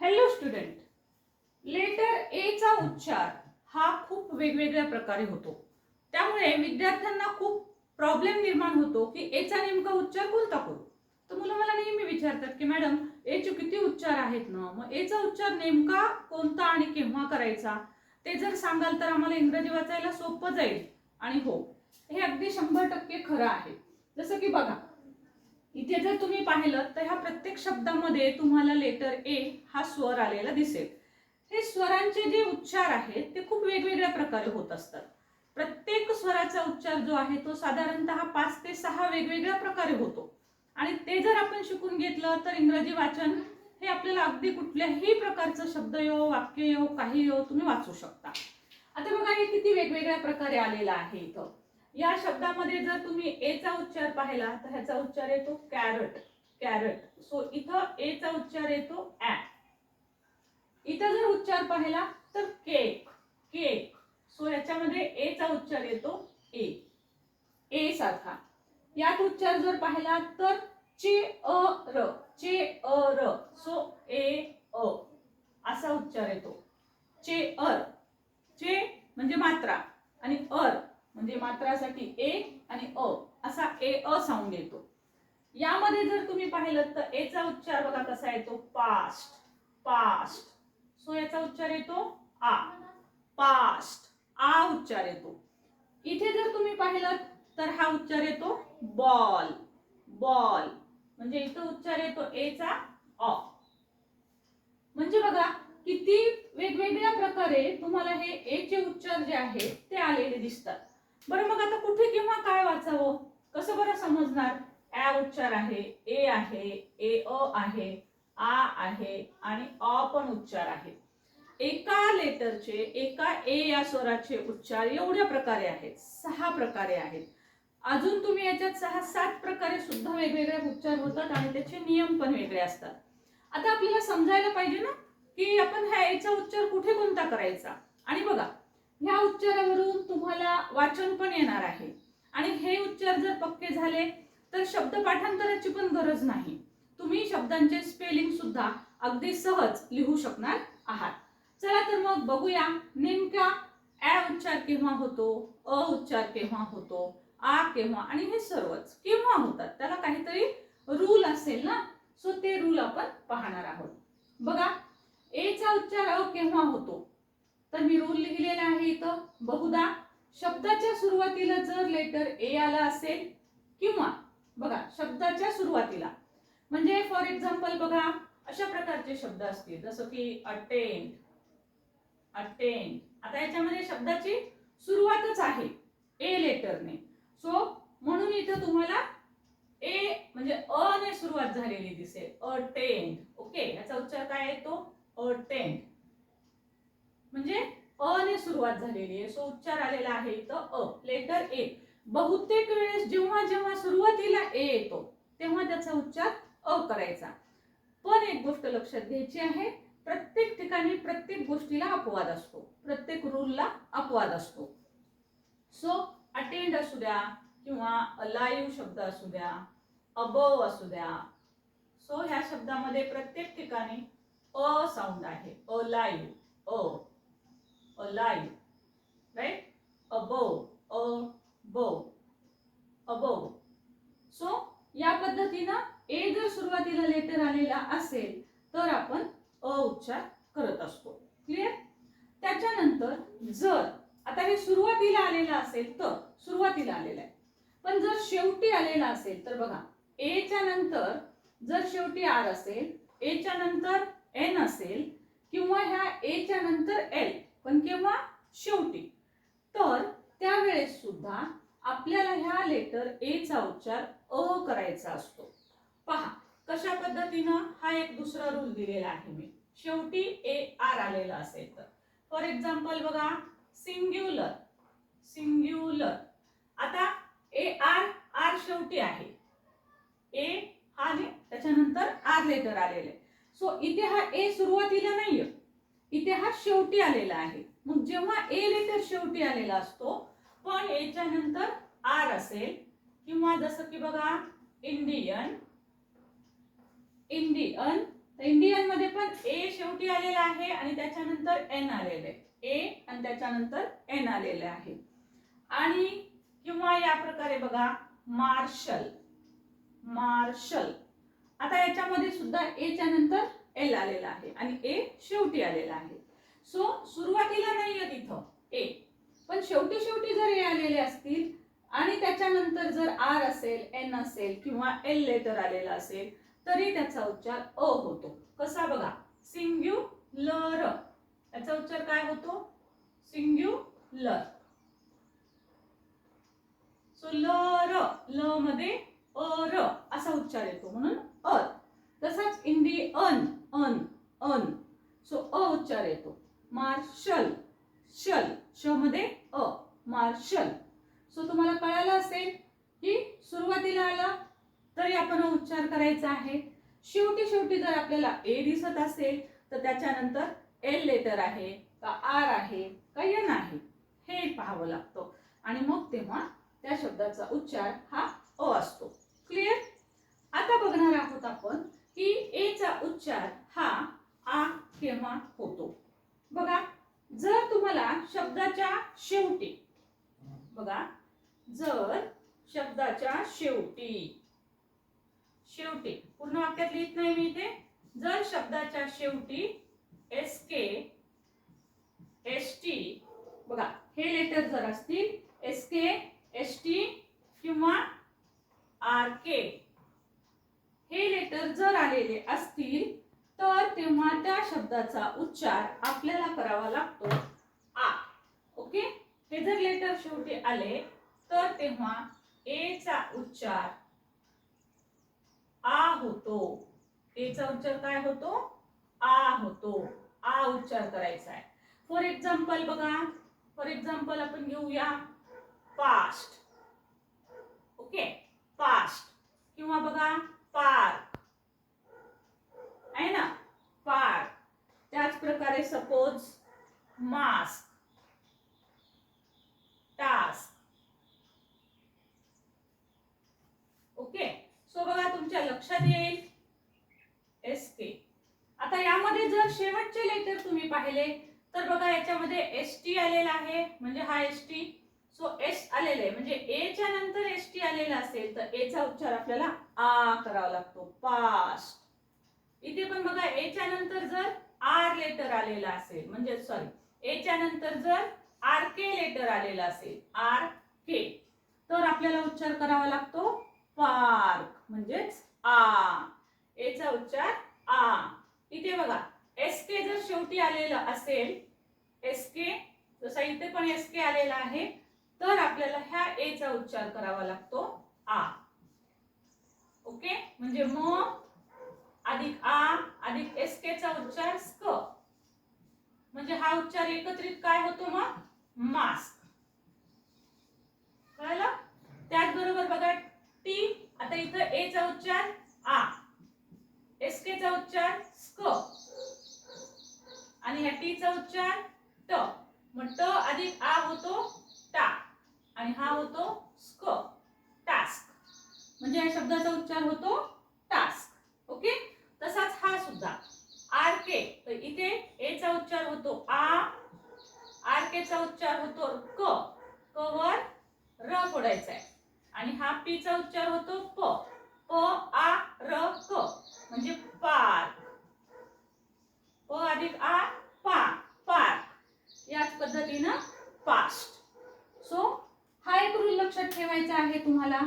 Hello student letter ए चा उच्चार हा खूप वेगवेगळ्या प्रकारे होतो. त्यामुळे विद्यार्थ्यांना खूप प्रॉब्लेम निर्माण होतो की एचा नेमका उच्चार कोणता करू? तर मुलं मला नेहमी विचारतात की मॅडम एचे किती उच्चार आहेत ना? मग एचा उच्चार नेमका कोणता आणि केव्हा करायचा? ते जर सांगाल तर आम्हाला इंग्रजी वाचायला सोपं जाईल. आणि हो हे अगदी शंभर टक्के खरं आहे. जसं की बघा इथे जर तुम्ही पाहिलं तर ह्या प्रत्येक शब्दामध्ये तुम्हाला लेटर ए हा स्वर आलेला दिसेल. हे स्वरांचे जे उच्चार आहेत ते खूप वेगवेगळ्या प्रकारे होत असतात. प्रत्येक स्वराचा उच्चार जो आहे तो साधारणतः पाच ते सहा वेगवेगळ्या प्रकारे होतो. आणि ते जर आपण शिकून घेतलं तर इंग्रजी वाचन हे आपल्याला अगदी कुठल्याही प्रकारचं शब्द यो वाक्य यो काही यो तुम्ही वाचू शकता. आता बघा हे किती वेगवेगळ्या प्रकारे आलेलं आहे इथं. या शब्दामध्ये जर तुम्ही ए चा उच्चार पाहिला तर ह्याचा उच्चार येतो कॅरट कॅरट सो इथं ए चा उच्चार येतो ऍ इथं जर उच्चार पाहिला तर केक केक सो याच्यामध्ये ए चा उच्चार येतो ए ए सारखा. यात उच्चार जर पाहिला तर चे अ र चे अ. र सो ए अ असा उच्चार येतो. चे अर चे म्हणजे मात्रा. आणि अर म्हणजे मात्रासाठी ए आणि अ असा ए अ साऊंड येतो. यामध्ये जर तुम्ही पाहिलं तर ए चा उच्चार बघा कसा येतो? पास्ट पास्ट सो याचा उच्चार येतो? आ. पास्ट आ उच्चार येतो. इथे जर तुम्ही पाहिलं तर हा उच्चार येतो? बॉल बॉल म्हणजे इथं उच्चार येतो ए चा अ. म्हणजे बघा किती वेगवेगळ्या प्रकारे तुम्हाला हे ए चे उच्चार जे आहेत ते आलेले दिसतात. बरं मग आता कुठे किंवा काय वाचावं? कसं बरं समजणार? ॲ उच्चार आहे ए आहे ए अ आहे आ आहे आणि अ पण उच्चार आहे. एका लेटरचे एका ए या स्वराचे उच्चार एवढ्या प्रकारे आहेत सहा प्रकारे आहेत. अजून तुम्ही याच्यात सहा सात प्रकारे सुद्धा वेगवेगळे उच्चार होतात आणि त्याचे नियम पण वेगळे असतात. आता आपल्याला समजायला पाहिजे ना की आपण ह्या एचा उच्चार कुठे कोणता करायचा? आणि बघा ह्या उच्चारावरून तुम्हाला वाचन पण येणार आहे. आणि हे उच्चार जर पक्के झाले तर शब्द पाठांतराची पण गरज नाही. तुम्ही शब्दांचे स्पेलिंग सुद्धा अगदी सहज लिहू शकणार आहात. चला तर मग बघूया नेमका ऍ उच्चार केव्हा होतो अ उच्चार केव्हा होतो आ केव्हा आणि हे सर्वच केव्हा होतात? त्याला काहीतरी रूल असेल ना? सो ते रूल आपण पाहणार आहोत. बघा ए चा उच्चार अ केव्हा होतो? तर मी रूल लिहिलेला आहे इथं. बहुधा शब्दाच्या सुरुवातीला जर लेटर ए आला असेल किंवा बघा शब्दाच्या सुरुवातीला. म्हणजे फॉर एक्झाम्पल बघा अशा प्रकारचे शब्द असतील. जसं की अटेंड अटेंड आता याच्यामध्ये शब्दाची सुरुवातच आहे. ए लेटरने सो म्हणून इथं तुम्हाला ए म्हणजे अ ने सुरुवात झालेली दिसेल. अटेंड ओके याचा उच्चार काय येतो अटेंड म्हणजे अ ने सुरुवात झालेली आहे. सो उच्चार आलेला आहे इथं अ लेटर ए बहुतेक वेळेस जेव्हा जेव्हा सुरुवातीला ए येतो तेव्हा त्याचा उच्चार अ करायचा. पण एक गोष्ट लक्षात घ्यायची आहे प्रत्येक ठिकाणी प्रत्येक गोष्टीला अपवाद असतो. प्रत्येक रूलला अपवाद असतो. सो अटेंड असू द्या किंवा अलाईव्ह शब्द असू द्या अबव असू द्या सो ह्या शब्दामध्ये प्रत्येक ठिकाणी अ साऊंड आहे. अलाईव्ह अ. Alive right above above above so या पद्धतीनं ए जर सुरुवातीला लेटर आलेला असेल तर आपण अ उच्चार करत असतो. क्लिअर त्याच्यानंतर जर आता हे सुरुवातीला आलेलं असेल तर सुरुवातीला आलेलं आहे. पण जर शेवटी आलेला असेल तर बघा ए च्या नंतर जर शेवटी आर असेल ए च्या नंतर एन असेल किंवा ह्या ए च्या नंतर एल पण केव्हा? शेवटी. तर त्यावेळेस सुद्धा आपल्याला ह्या लेटर ए चा उच्चार अ करायचा असतो. पहा कशा पद्धतीनं हा एक दुसरा रूल दिलेला आहे मी. शेवटी ए आर आलेला असेल तर. फॉर एक्झाम्पल बघा सिंग्युलर सिंग्युलर आता ए आर आर शेवटी आहे. ए हा त्याच्यानंतर आर लेटर आलेले सो इथे हा ए सुरुवातीला नाहीये. इथे हा शेवटी आलेला आहे. मग जेव्हा ए लेटर शेवटी आलेला असतो पण याच्या नंतर आर असेल किंवा जसं की बघा इंडियन इंडियन इंडियनमध्ये पण ए शेवटी आलेला आहे आणि त्याच्यानंतर एन आलेलं. आहे ए आणि त्याच्यानंतर एन आलेलं आहे. आणि किंवा या प्रकारे बघा मार्शल मार्शल आता याच्यामध्ये सुद्धा एच्या नंतर एल आलेला आहे आणि ए शेवटी आलेला आहे. सो सुरुवातीला नाहीये तिथं ए. पण शेवटी शेवटी जर ए आलेले असतील आणि त्याच्यानंतर जर आर असेल एन असेल किंवा एल लेटर आलेला असेल तरी त्याचा उच्चार अ होतो. कसा बघा? सिंग्युलर. याचा उच्चार काय होतो? सिंग्युलर. सो ल र ल मध्ये अ र असा उच्चार येतो म्हणून अ. तसाच इंडियन अन अन. सो अ उच्चार येतो. मार्शल शल. श मध्ये अ मार्शल. सो तुम्हाला कळालं असेल की सुरुवातीला आला तरी आपण उच्चार करायचा आहे. शेवटी शेवटी जर आपल्याला ए दिसत असेल तर त्याच्यानंतर एल लेटर आहे का आर आहे का एन आहे हे पाहावं लागतं. आणि मग तेव्हा त्या शब्दाचा उच्चार हा अ असतो. क्लिअर आता बघणार आहोत आपण की ए चा उच्चार हा आ केव्हा होतो? बघा जर तुम्हाला शब्दाच्या शेवटी बघा जर शब्दाच्या शेवटी शेवटी पूर्ण वाक्यात लिहित नाही मी इथे जर शब्दाच्या शेवटी एस के एस टी बघा हे लेटर जर असतील एस के एस टी किंवा आर के हे लेटर जर आलेले असतील तर तेव्हा त्या शब्दाचा उच्चार आपल्याला करावा लागतो आ. ओके? हे जर लेटर शेवटी आले तर तेव्हा ए चा उच्चार आ होतो. ए चा उच्चार काय होतो? आ होतो. आ उच्चार करायचा आहे. फॉर एक्झाम्पल बघा. फॉर एक्झाम्पल आपण घेऊया. Past okay? पास्ट किंवा बघा पार. आहे ना? पार. त्याच प्रकारे suppose mask task okay so बघा तुमच्या लक्षात येईल. एस के आता यामध्ये जर शेवटचे लेटर तुम्ही पाहिले तर बघा याच्यामध्ये एस टी आलेला आहे. म्हणजे हा एस टी सो एस आलेला आहे. म्हणजे ए च्या नंतर एस टी आलेला असेल तर ए चा उच्चार आपल्याला आ करावा लागतो. पास्ट इथे पण बघा एच्या नंतर जर आर लेटर आलेला असेल म्हणजे सॉरी एच्या नंतर जर आर के लेटर आलेला असेल आर के तर आपल्याला उच्चार करावा लागतो पार्क म्हणजेच आ. एचा उच्चार आ. इथे बघा एस के जर शेवटी आलेलं असेल एस के जसा इथे पण एस के आलेला आहे तर आपल्याला ह्या ए चा उच्चार करावा लागतो आ ओके? म्हणजे म अधिक आ अधिक एस के चा उच्चार स्क म्हणजे हा उच्चार एकत्रित काय होतो मग मास्क. कळलं? त्याचबरोबर बघा टी आता इथं ए चा उच्चार आ. एस के चा उच्चार स्क आणि ह्या टी चा उच्चार ट मग ट अधिक आ होतो टा. आणि हा होतो म्हणजे या शब्दाचा उच्चार होतो टास्क ओके तसाच हा सुद्धा. आर के तर इथे ए चा उच्चार होतो आ आर के चा उच्चार होतो क. क वर र फोडायचा आहे. आणि हा पी चा उच्चार होतो प. प आ र क. म्हणजे पार्क प अधिक आ पा पार्क याच पद्धतीनं पास्ट सो हा एक रूल लक्षात ठेवायचा आहे तुम्हाला.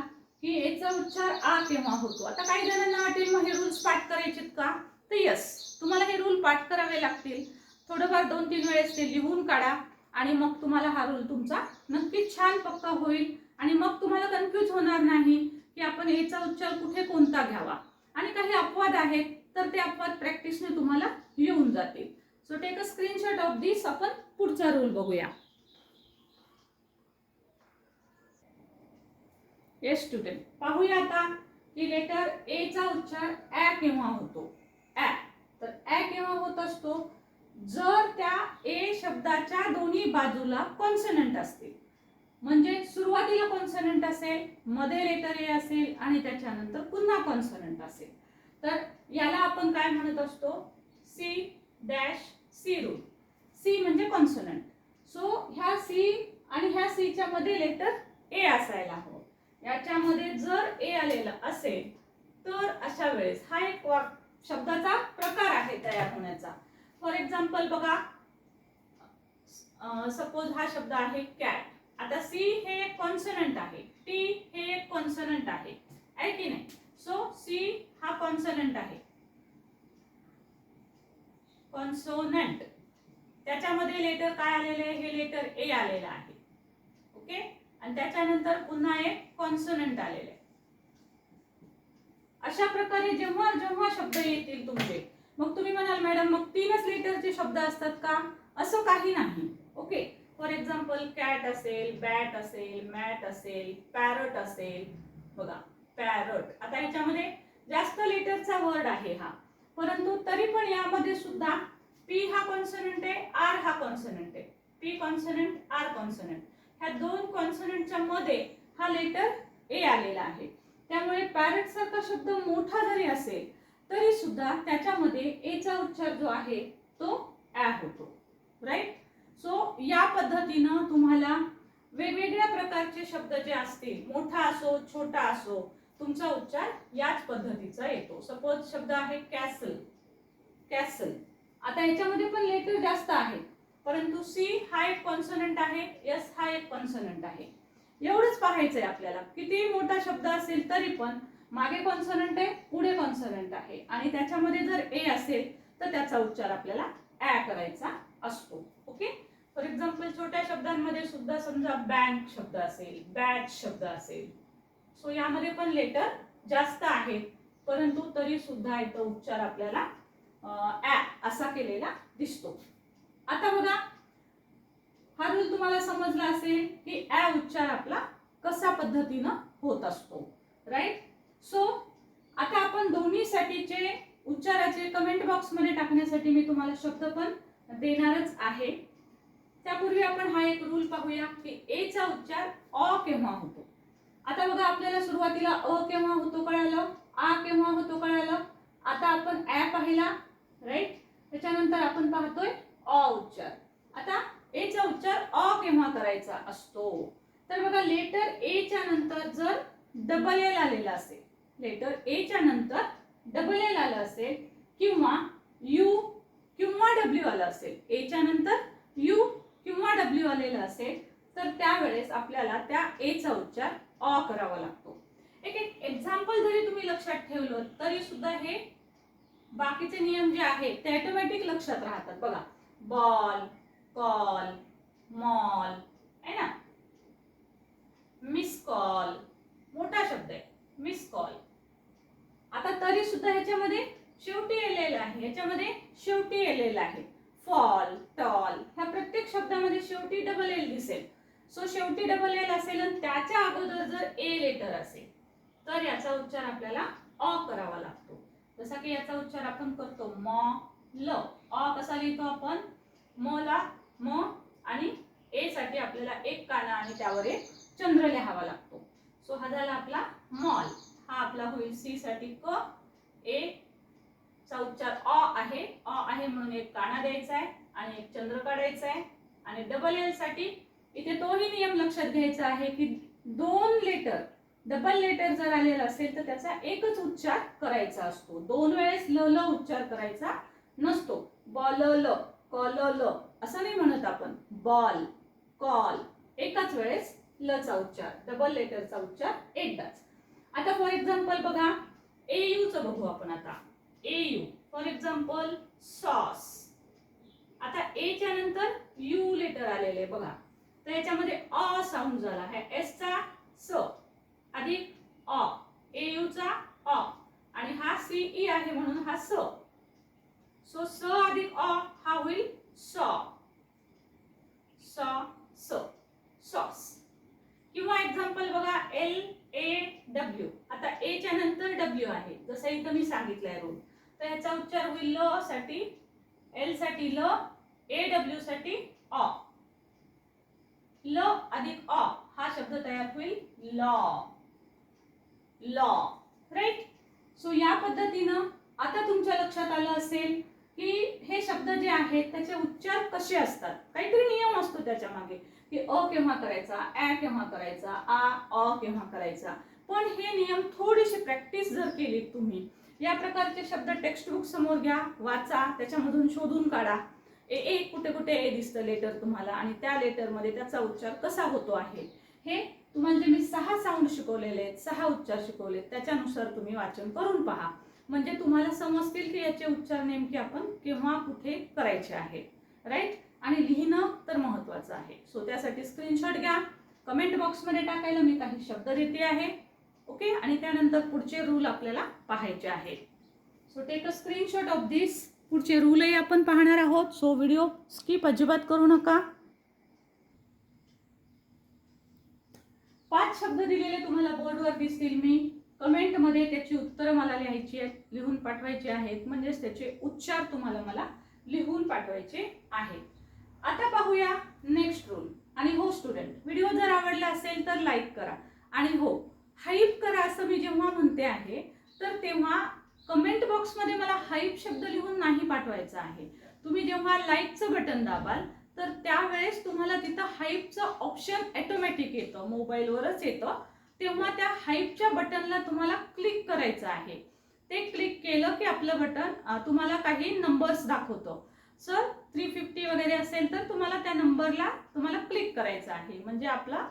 की याचा उच्चार आ केव्हा होतो. आता काही जणांना वाटेल मग हे रूल्स पाठ करायचेत का? तर यस तुम्हाला हे रूल पाठ करावे लागतील. थोडंफार दोन तीन वेळेस ते लिहून काढा आणि मग तुम्हाला हा रूल तुमचा नक्कीच छान पक्का होईल आणि मग तुम्हाला कन्फ्यूज होणार नाही की आपण याचा उच्चार कुठे कोणता घ्यावा. आणि काही अपवाद आहेत तर ते अपवाद प्रॅक्टिसने तुम्हाला येऊन जातील. So take a screenshot of this आपण पुढचा रूल बघूया. येस स्टुडंट पाहूया आता की लेटर ए चा उच्चार ऍ केव्हा होतो? ऍ तर ऍ केव्हा होत असतो? जर त्या ए शब्दाच्या दोन्ही बाजूला कॉन्सनंट असतील. म्हणजे सुरुवातीला कॉन्सनंट असेल मध्ये लेटर ए असेल आणि त्याच्यानंतर पुन्हा कॉन्सनंट असेल. तर याला आपण काय म्हणत असतो? C dash C rule C म्हणजे कॉन्सनंट सो ह्या सी आणि ह्या सीच्या मध्ये लेटर ए असायला हवं याच्यामध्ये जर ए आलेला असेल तर अशा वेळेस हा एक वाक शब्दाचा प्रकार आहे तयार होण्याचा. फॉर एक्झाम्पल बघा. सपोज हा शब्द आहे कॅट आता सी हे एक कॉन्सनंट आहे. टी हे एक कॉन्सनंट आहे. आहे की नाही? सो सी हा कॉन्सनंट आहे. कॉन्सोनंट त्याच्यामध्ये लेटर काय आलेले आहे? हे लेटर ए आलेलं आहे. ओके आणि त्याच्यानंतर पुन्हा एक कॉन्सोनंट आलेलं आहे. अशा प्रकारे जेव्हा जेव्हा शब्द येतील तुमचे मग तुम्ही म्हणाल मॅडम मग तीनच लेटरचे शब्द असतात का? असं काही नाही. ओके फॉर एक्झाम्पल कॅट असेल बॅट असेल मॅट असेल पॅरट असेल. बघा पॅरट आता याच्यामध्ये जास्त लेटरचा वर्ड आहे हा. परंतु तरी पण यामध्ये सुद्धा पी हा कॉन्सनंट आहे आर हा कॉन्सनंट आहे. पी कॉन्सनंट आर कॉन्सनंट ह्या दोन कॉन्सनंटच्या मध्ये हा लेटर ए आलेला आहे. त्यामुळे पॅरेट सारखा शब्द मोठा जरी असेल तरी सुद्धा त्याच्यामध्ये एचा उच्चार जो आहे तो ॲ होतो. राईट सो या पद्धतीनं तुम्हाला वेगवेगळ्या प्रकारचे शब्द जे असतील मोठा असो छोटा असो तुमचा उच्चार याच पद्धतीचा येतो. सपोज शब्द आहे कॅसल कॅसल आता याच्यामध्ये पण लेटर जास्त आहेत परंतु सी हा एक कॉन्सनंट आहे एस हा एक कॉन्सनंट आहे. एवढंच पाहायचंय आपल्याला. किती मोठा शब्द असेल तरी पण मागे कॉन्सनंट आहे पुढे कॉन्सनंट आहे. आणि त्याच्यामध्ये जर ए असेल तर त्याचा उच्चार आपल्याला ऍ करायचा असतो. ओके फॉर एक्झाम्पल छोट्या शब्दांमध्ये सुद्धा समजा बँक शब्द असेल बॅच शब्द असेल. सो यामध्ये पण लेटर जास्त आहेत. परंतु तरी सुद्धा इथं उच्चार आपल्याला ऍ असा केलेला दिसतो. आता बघा हा रूल तुम्हाला समजला असेल की ऍ उच्चार आपला कसा पद्धतीनं होत असतो राईट सो आता आपण दोन्हीसाठीचे उच्चाराचे कमेंट बॉक्समध्ये टाकण्यासाठी मी तुम्हाला शब्द पण देणारच आहे. त्यापूर्वी आपण हा एक रूल पाहूया की ए चा उच्चार अ केव्हा होतो. आता बघा आपल्याला सुरुवातीला अ केव्हा होतो कळालं? आ केव्हा होतो कळालं? आता आपण ऍ पाहिला राईट त्याच्यानंतर आपण पाहतोय अ उच्चार. आता ए चा उच्चार अ केव्हा करायचा असतो? तर बघा लेटर ए च्या नंतर जर डबल एल आलेला असेल लेटर ए च्या नंतर डबल एल आलं असेल किंवा यू किंवा डब्ल्यू आलं असेल ए च्या नंतर यू किंवा डब्ल्यू आलेलं असेल तर त्यावेळेस आपल्याला त्या ए चा उच्चार अ करावा लागतो. एक एक एक्झाम्पल जरी तुम्ही लक्षात ठेवलं तरी सुद्धा हे बाकीचे नियम जे आहेत ते ऑटोमॅटिक लक्षात राहतात. बघा बॉल कॉल मॉल आहे ना? मिस कॉल मोठा शब्द आहे. Miss call. आता तरी सुद्धा ह्याच्यामध्ये शेवटी आलेला आहे. ह्याच्यामध्ये शेवटी आलेला आहे. फॉल टॉल ह्या प्रत्येक शब्दामध्ये शेवटी डबल एल दिसेल. सो शेवटी डबल एल असेल आणि त्याच्या अगोदर जर ए लेटर असेल तर याचा उच्चार आपल्याला अ करावा लागतो. जसा की याचा उच्चार आपण करतो म ल. अ कसा लिहितो आपण? म ला म आणि ए साठी आपल्याला एक काना आणि त्यावर एक चंद्र लिहावा लागतो. सो हा झाला आपला मॉल. हा आपला होईल सी साठी क. ए चा उच्चार अ आहे. अ आहे म्हणून एक काना द्यायचा आहे आणि एक चंद्र काढायचा आहे. आणि डबल एलसाठी इथे तोही नियम लक्षात घ्यायचा आहे की दोन लेटर डबल लेटर जर आलेला असेल तर त्याचा एकच उच्चार करायचा असतो. दोन वेळेस ल ल उच्चार करायचा नसतो. बॉल ल ल. ल असं नाही म्हणत आपण. Ball call. एकाच वेळेस ल चा उच्चार. डबल लेटरचा उच्चार एकदाच. आता फॉर एक्झाम्पल बघा ए यू च बघू आपण आता. A U for example sauce आता ए च्या नंतर यू लेटर आलेले बघा. तर याच्यामध्ये अ साऊंड झाला. आहे एस चा स. अधिक अ. ए यू चा अ. आणि हा सी ई आहे म्हणून हा स. सो स अधिक अ. हा होईल सॉ सॉ स सॉस किंवा एक्झाम्पल बघा एल ए डब्ल्यू आता ए च्या नंतर डब्ल्यू आहे. जसं इथं मी सांगितलंय रोल तर ह्याचा उच्चार होईल ल साठी एलसाठी ल ए डब्ल्यू साठी ऑ ल अधिक ऑ हा शब्द तयार होईल लॉ लॉ राईट सो या पद्धतीनं आता तुमच्या लक्षात आलं असेल की हे शब्द जे आहेत त्याचे उच्चार कसे असतात? काहीतरी नियम असतो त्याच्यामागे. की अ केव्हा करायचा ॲ केव्हा करायचा आ अ केव्हा करायचा. पण हे नियम थोडीशी प्रॅक्टिस जर केली तुम्ही या प्रकारचे शब्द टेक्स्ट बुक समोर घ्या वाचा त्याच्यामधून शोधून काढा. ए ए कुठे कुठे ए दिसतं लेटर तुम्हाला आणि त्या लेटरमध्ये त्याचा उच्चार कसा होतो आहे. हे तुम्हाला जे मी सहा साऊंड शिकवलेले आहेत सहा उच्चार शिकवले त्याच्यानुसार तुम्ही वाचन करून पहा. म्हणजे तुम्हाला समजतील की याचे उच्चार नेमके आपण केव्हा कुठे करायचे आहे. राईट आणि लिहिणं तर महत्त्वाचं आहे. सो त्यासाठी स्क्रीनशॉट घ्या. कमेंट बॉक्समध्ये टाकायला मी काही शब्द देते आहे. ओके आणि त्यानंतर पुढचे रूल आपल्याला पाहायचे आहे. So take a screenshot of this पुढचे रूलही आपण पाहणार आहोत. सो व्हिडिओ स्किप अजिबात करू नका. पाच शब्द दिलेले तुम्हाला बोर्डवर दिसतील मी. कमेंटमध्ये त्याची उत्तरं मला लिहायची आहेत लिहून पाठवायची आहेत. म्हणजेच त्याचे उच्चार तुम्हाला मला लिहून पाठवायचे आहेत. आता पाहूया नेक्स्ट रूल आणि हो स्टुडंट व्हिडिओ जर आवडला असेल तर लाईक करा. आणि हो हाईप करा असं मी जेव्हा म्हणते आहे तर तेव्हा कमेंट बॉक्समध्ये मला हाईप शब्द लिहून नाही पाठवायचा आहे. तुम्ही जेव्हा लाईकचं बटन दाबाल तर त्यावेळेस तुम्हाला तिथं हाईपचं ऑप्शन ऑटोमॅटिक येतं. मोबाईलवरच येतं. तेव्हा त्या हाईपच्या बटनला तुम्हाला क्लिक करायचं आहे. ते क्लिक केलं की आपलं बटन तुम्हाला काही नंबर्स दाखवतं. सर थ्री फिफ्टी वगैरे असेल तर तुम्हाला त्या नंबरला तुम्हाला क्लिक करायचं आहे. म्हणजे आपला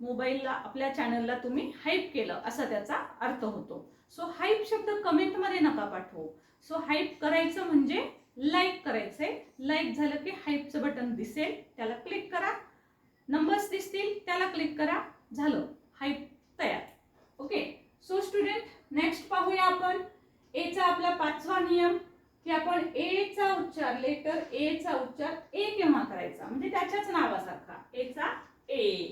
मोबाईलला आपल्या चॅनलला तुम्ही हाईप केलं असा त्याचा अर्थ होतो. सो हाईप शब्द कमेंटमध्ये नका पाठवू. सो हाईप करायचं म्हणजे लाईक करायचंय. लाईक झालं की हाईपचं बटन दिसेल त्याला क्लिक करा. नंबर्स दिसतील त्याला क्लिक करा. झालं. हाईप तयार. ओके सो स्टुडंट नेक्स्ट पाहूया आपण. ए चा आपला पाचवा नियम की आपण ए चा उच्चार लेटर ए चा उच्चार ए केव्हा करायचा? म्हणजे त्याच्याच नावासारखा. ए चा ए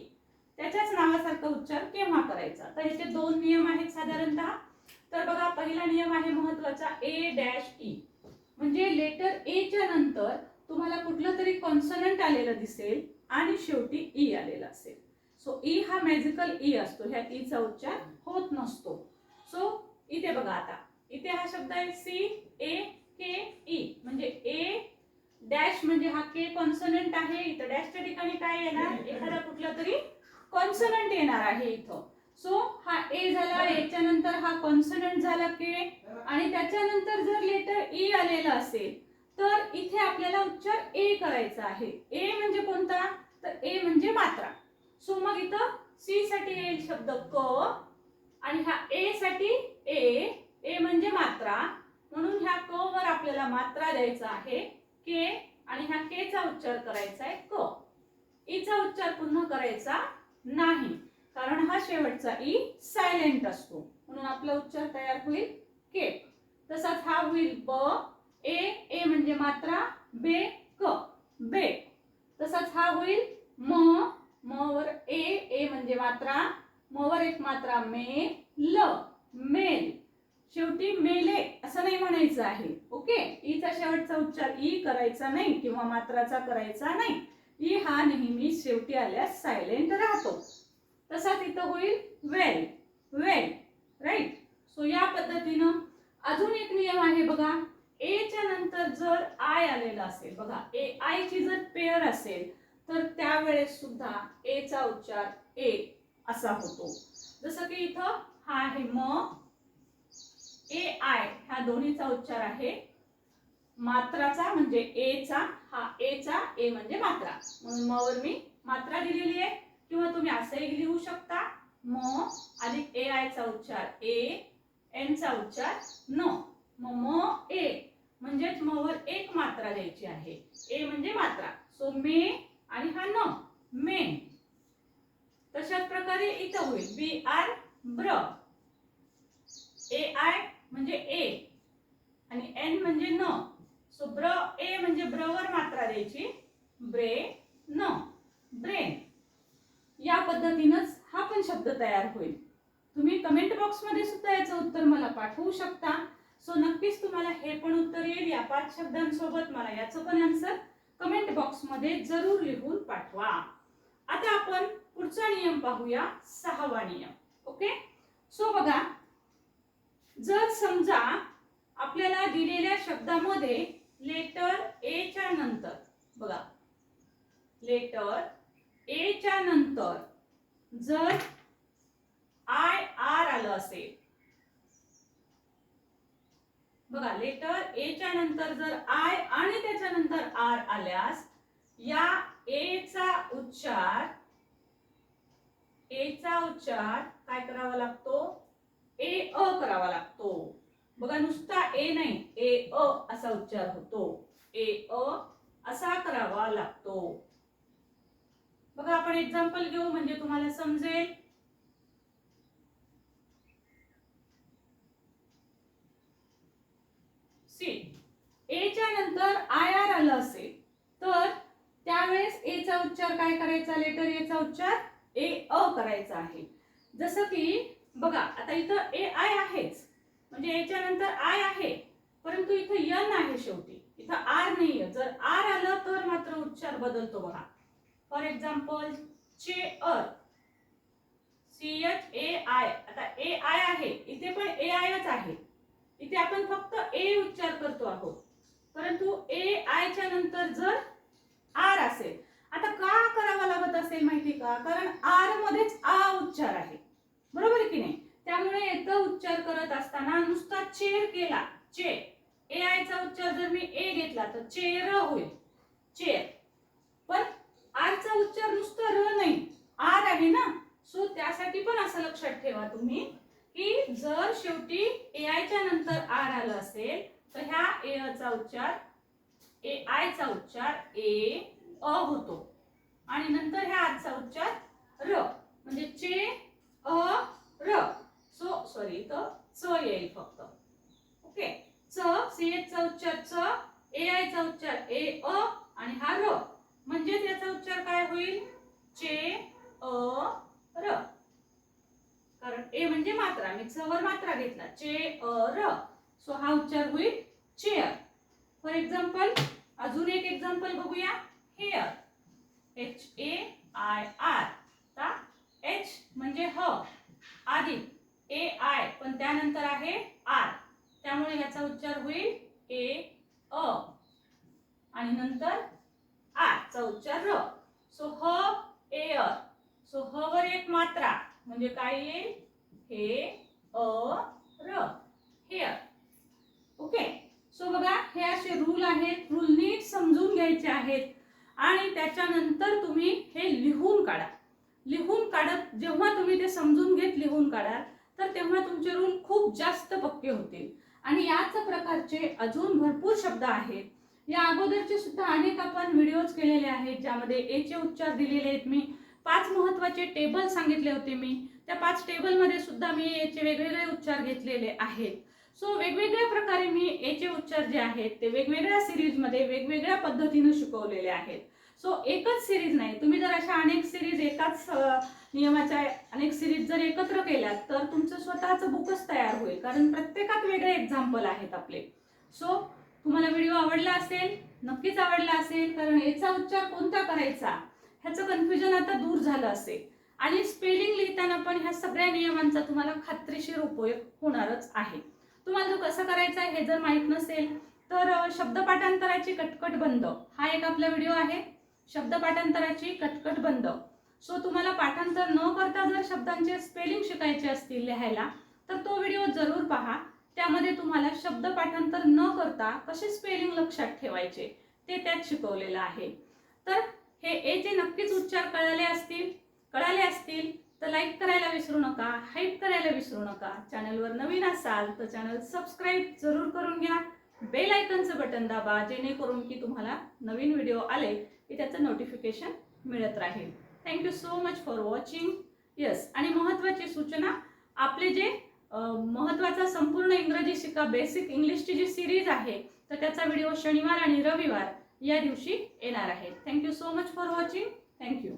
त्याच्याच नावासारखा उच्चार केव्हा करायचा? तर ह्याचे दोन नियम आहेत साधारणतः तर बघा पहिला नियम आहे महत्त्वाचा ए डॅश ई म्हणजे लेटर ए च्या नंतर तुम्हाला कुठलं तरी कॉन्सनंट आलेलं दिसेल आणि शेवटी ई आलेलं असेल. सो ई e हा मॅजिकल ई e असतो. ह्या ईचा चा उच्चार होत नसतो. सो इथे बघा आता. इथे हा शब्द आहे सी ए के ई म्हणजे ए डॅश म्हणजे हा के कॉन्सनंट आहे. इथं डॅशच्या ठिकाणी काय येणार? एखादा कुठला तरी कॉन्सनंट येणार आहे इथं. सो हा ए झाला याच्या नंतर हा कॉन्सनंट झाला के आणि त्याच्यानंतर जर लेटर ई आलेला असेल तर इथे आपल्याला उच्चार ए करायचा आहे. ए म्हणजे कोणता? तर ए म्हणजे मात्रा. सो मग इथं सी साठी येईल शब्द क आणि ह्या ए साठी ए ए म्हणजे मात्रा. म्हणून ह्या क वर आपल्याला मात्रा द्यायचा आहे के आणि ह्या के चा उच्चार करायचा आहे क. E इचा उच्चार पुन्हा करायचा नाही कारण हा शेवटचा e ई सायलेंट असतो. म्हणून आपला उच्चार तयार होईल के. तसाच हा होईल ब ए ए म्हणजे मात्रा बे क बे. तसाच हा होईल म मवर ए ए म्हणजे मात्रा मवर एक मात्रा मे ल मेल. शेवटी मेले असं नाही म्हणायचं आहे. ओके? ईचा शेवटचा उच्चार ई करायचा नाही किंवा मात्राचा करायचा नाही. ई हा नेहमी शेवटी आल्यास सायलेंट राहतो. तसा तिथं होईल वेल. वेल राईट सो या पद्धतीनं अजून एक नियम आहे बघा. एच्या नंतर जर आय आलेला असेल बघा ए आय ची जर पेअर असेल तर त्यावेळेस सुद्धा ए चा उच्चार ए असा होतो. जसं की इथं हा आहे म ए आय ह्या दोन्हीचा उच्चार आहे. मात्राचा म्हणजे ए चा हा ए चा ए म्हणजे मात्रा. म्हणून म वर मी मात्रा दिलेली आहे. किंवा तुम्ही असंही लिहू शकता म अधिक ए आय चा उच्चार ए एन चा उच्चार न. मग म ए म्हणजेच म वर एक मात्रा द्यायची आहे. ए म्हणजे मात्रा. सो मे आणि हा न मेन तशाच प्रकारे इथं होईल. बी आर ब्र. ए आय म्हणजे ए आणि एन म्हणजे न. सो ब्र ए म्हणजे ब्रवर मात्रा द्यायची. ब्रे न. ब्रेन या पद्धतीनंच हा पण शब्द तयार होईल. तुम्ही कमेंट बॉक्समध्ये सुद्धा याचं उत्तर मला पाठवू शकता. सो नक्कीच तुम्हाला हे पण उत्तर येईल या पाच शब्दांसोबत. मला याचं पण आन्सर कमेंट बॉक्समध्ये जरूर लिहून पाठवा. आता आपण पुढचा नियम पाहूया सहावा नियम. ओके? सो बघा जर समजा आपल्याला दिलेल्या शब्दामध्ये लेटर ए च्या नंतर बघा लेटर ए च्या नंतर जर आय आर आलं असेल बघा लेटर ए च्या नंतर जर आय आणि त्याच्यानंतर आर आल्यास या ए चा उच्चार ए चा उच्चार काय करावा लागतो? ए अ करावा लागतो. बघा नुसता ए नाही ए अ असा उच्चार होतो. ए अ असा करावा लागतो. बघा आपण एक्झाम्पल घेऊ म्हणजे तुम्हाला समजेल सी एच्या नंतर आय आर आलं असेल तर त्यावेळेस ए चा उच्चार काय करायचा? लेटर ए चा उच्चार ए अ करायचा आहे. जसं की बघा आता इथं ए आय आहेच. म्हणजे एच्या नंतर आय आहे परंतु इथं यन आहे शेवटी. इथं आर नाहीये. जर आर आलं तर मात्र उच्चार बदलतो बघा. For example chair C H A I आता ए आय आहे. इथे पण ए आयच आहे. इथे आपण फक्त ए उच्चार करतो आहोत. परंतु ए आयच्या नंतर जर आर असेल आता का करावा लागत असेल माहिती का? कारण आर मध्येच आ उच्चार आहे. बरोबर आहे की नाही? त्यामुळे एकदा उच्चार करत असताना नुसता चेर केला चे ए आयचा उच्चार जर मी ए घेतला तर चेर होईल. चेर. पण आरचा उच्चार नुसतं र नाही आर आहे ना? सो त्यासाठी पण असं लक्षात ठेवा तुम्ही की जर शेवटी ए आयच्या नंतर आर आलं असेल तर ह्या ए चा उच्चार ए आयचा उच्चार ए अ होतो. आणि नंतर ह्या आजचा उच्चार र म्हणजे चे अ र. सो सॉरी तर च येईल फक्त. ओके? च सी चा उच्चार च ए आय चा उच्चार ए अ आणि हा र. म्हणजेच याचा उच्चार काय होईल? चे अ र. कारण ए म्हणजे मात्रा. मी च वर मात्रा घेतला. चे अ र. सो हा उच्चार होईल चेअर फॉर एक्झाम्पल अजून एक एक्झाम्पल बघूया. Hair H A I R आता एच म्हणजे ह. आधी ए आय पण त्यानंतर आहे आर त्यामुळे याचा उच्चार होईल ए अ. आणि नंतर आर चा उच्चार र. सो ह एअर सो ह वर एक मात्रा. म्हणजे काय येईल? हे अ र हेअर ओके सो बघा हे असे रूल आहेत रूल नीट समजून घ्यायचे आहेत. आणि त्याच्यानंतर तुम्ही हे लिहून काढा. लिहून काढत जेव्हा तुम्ही ते समजून घेत लिहून काढाल तर तेव्हा तुमचे रूल खूप जास्त पक्के होतील. आणि याच प्रकारचे अजून भरपूर शब्द आहेत. या अगोदरचे सुद्धा अनेक आपण व्हिडिओज केलेले आहेत ज्यामध्ये एचे उच्चार दिलेले आहेत मी. पाच महत्त्वाचे टेबल सांगितले होते मी. त्या पाच टेबलमध्ये सुद्धा मी याचे वेगवेगळे उच्चार घेतलेले आहेत. सो वेगवेगळ्या प्रकारे मी याचे उच्चार जे आहेत ते वेगवेगळ्या सिरीजमध्ये वेगवेगळ्या पद्धतीनं शिकवलेले आहेत. सो एकच सिरीज नाही. तुम्ही जर अशा अनेक सिरीज एकाच नियमाच्या अनेक सिरीज जर एकत्र केल्यात तर तुमचं स्वतःचं बुकच तयार होईल. कारण प्रत्येकात वेगळे एक्झाम्पल आहेत आपले. सो तुम्हाला व्हिडिओ आवडला असेल नक्कीच आवडला असेल कारण याचा उच्चार कोणता करायचा? ह्याचं कन्फ्युजन आता दूर झालं असेल. आणि स्पेलिंग लिहिताना पण ह्या सगळ्या नियमांचा तुम्हाला खात्रीशीर उपयोग होणारच आहे. तुम्हाला तो कसं करायचा आहे हे जर माहीत नसेल तर शब्दपाठांतराची शब्द पाठांतराची कटकट बंद. हा एक आपला व्हिडिओ आहे. शब्द पाठांतराची कटकट बंद. सो तुम्हाला पाठांतर न करता जर शब्दांचे स्पेलिंग शिकायचे असतील लिहायला तर तो व्हिडिओ जरूर पहा. त्यामध्ये तुम्हाला शब्द पाठांतर न करता कसे स्पेलिंग लक्षात ठेवायचे ते त्यात शिकवलेलं आहे. तर हे एचे नक्कीच उच्चार कळाले असतील कळाले असतील तर लाईक करायला विसरू नका हाईप करायला विसरू नका. चॅनलवर नवीन असाल तर चॅनल सबस्क्राईब जरूर करून घ्या. बेल आयकनचं बटन दाबा जेणेकरून की तुम्हाला नवीन व्हिडिओ आले की त्याचं नोटिफिकेशन मिळत राहील. Thank you so much for watching yes आणि महत्त्वाची सूचना आपले जे महत्त्वाचा संपूर्ण इंग्रजी शिका बेसिक इंग्लिशची जी सिरीज आहे तर त्याचा व्हिडिओ शनिवार आणि रविवार या दिवशी येणार आहे. Thank you so much for watching thank you